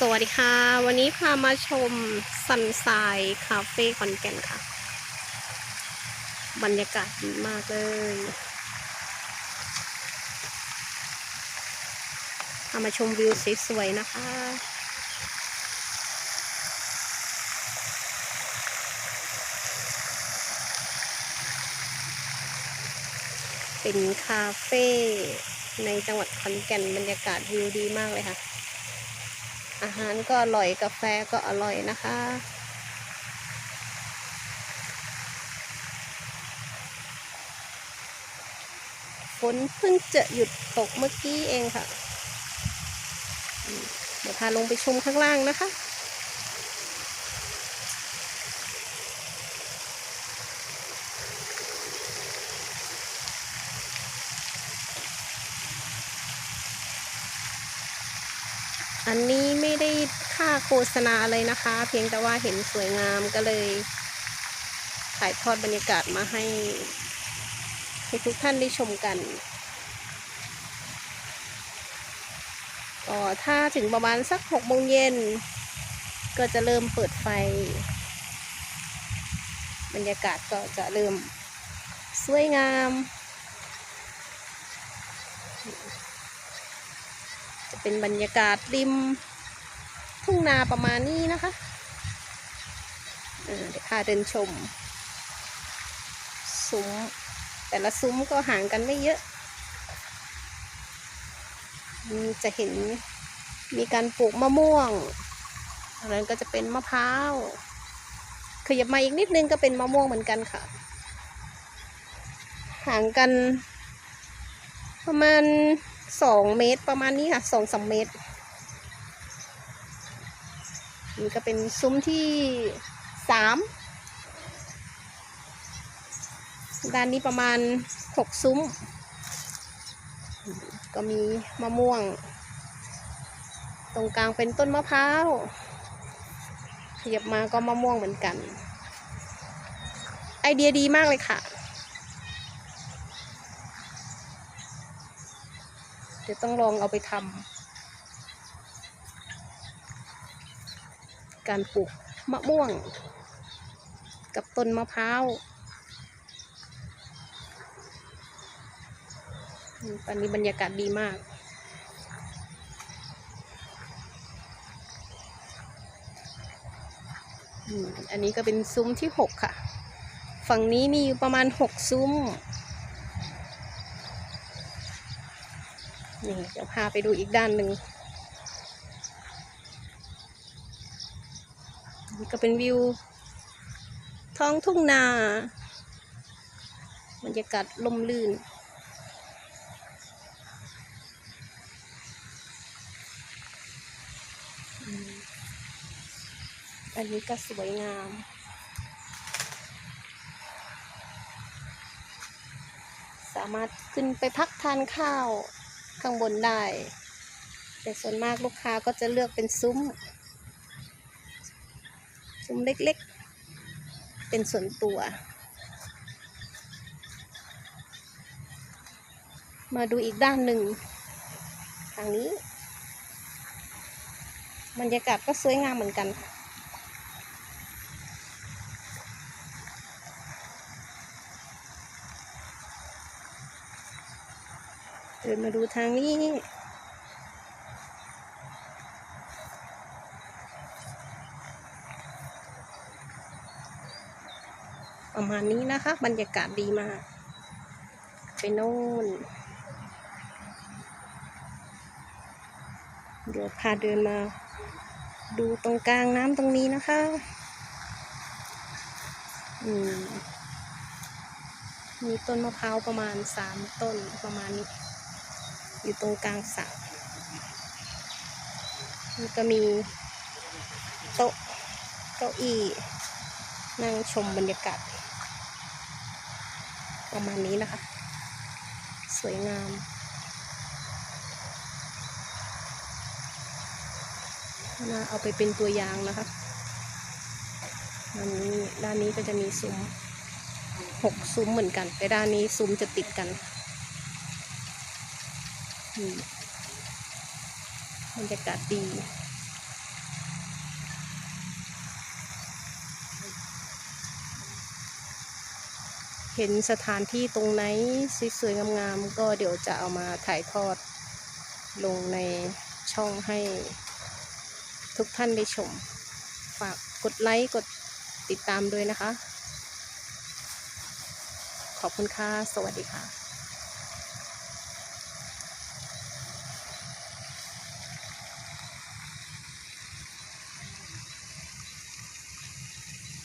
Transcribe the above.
สวัสดีค่ะ วันนี้พามาชมซันไซคาเฟ่ขอนแก่นค่ะ บรรยากาศดีมากเลยพามาชมวิวสวยๆนะคะเป็นคาเฟ่ในจังหวัดขอนแก่นบรรยากาศวิวดีมากเลยค่ะ อาหารก็อร่อยกาแฟก็อร่อยนะคะ ฝนเพิ่งจะหยุดตกเมื่อกี้เองค่ะมเดี๋ยวพาลงไปชมข้างล่างนะคะ อันนี้ไม่ได้ค่าโฆษณาอะไรนะคะ เพียงแต่ว่าเห็นสวยงามก็เลยถ่ายทอดบรรยากาศมาให้ ให้ทุกท่านได้ชมกันก็ถ้าถึงประมาณสักหกโมงเย็น ก็จะเริ่มเปิดไฟ บรรยากาศก็จะเริ่มสวยงาม จะเป็นบรรยากาศริม ทุ่งนาประมาณนี้นะคะเดี๋ยวพาเดินชม ซุ้ม แต่ละซุ้มก็ห่างกันไม่เยอะ จะเห็นมีการปลูกมะม่วงอันนั้นก็จะเป็นมะพร้าวขยับมาอีกนิดนึงก็เป็นมะม่วงเหมือนกันค่ะ ห่างกันประมาณ สองเมตรประมาณนี้ค่ะสองสามเมตร นี่ก็เป็นซุ้มที่สามด้านนี้ประมาณหกซุ้ม ก็มีมะม่วง ตรงกลางเป็นต้นมะพร้าวขยับมาก็มะม่วงเหมือนกัน ไอเดียดีมากเลยค่ะ เดี๋ยวต้องลองเอาไปทำการปลูกมะม่วง กับต้นมะพร้าวอืมตอนนี้บรรยากาศดีมากอันนี้ก็เป็นซุ้มที่หกค่ะ ฝั่งนี้มีอยู่ประมาณหกซุ้ม นี่เดี๋ยวพาไปดูอีกด้านหนึ่งนี่ก็เป็นวิว ท้องทุ่งนาบรรยากาศลมลื่น อันนี้ก็สวยงามสามารถขึ้นไปพักทานข้าว ข้างบนได้ แต่ส่วนมากลูกค้าก็จะเลือกเป็นซุ้ม ซุ้มเล็กๆ เป็นส่วนตัว มาดูอีกด้านหนึ่งทางนี้ บรรยากาศก็สวยงามเหมือนกันค่ะ เดินมาดูทางนี้ประมาณนี้นะคะ บรรยากาศดีมาก ไปโน่น เดี๋ยวพาเดินมา ดูตรงกลางน้ำตรงนี้นะคะ อืมมีต้นมะพร้าวประมาณสามต้นประมาณนี้ อยู่ตรงกลางสระนี่ก็มีโต๊ะเก้าอี้นั่งชมบรรยากาศ ประมาณนี้นะคะ สวยงามน่าเอาไปเป็นตัวอย่างนะคะด้านนี้ด้านนี้ก็จะมีซุ้มหกซุ้มเหมือนกัน แต่ด้านนี้ซุ้มจะติดกัน บรรยากาศดีเห็นสถานที่ตรงไหนสวยๆงามๆก็เดี๋ยวจะเอามาถ่ายทอดลงในช่องให้ทุกท่านได้ชม ฝากกดไลค์กดติดตามด้วยนะคะ ขอบคุณค่ะ สวัสดีค่ะ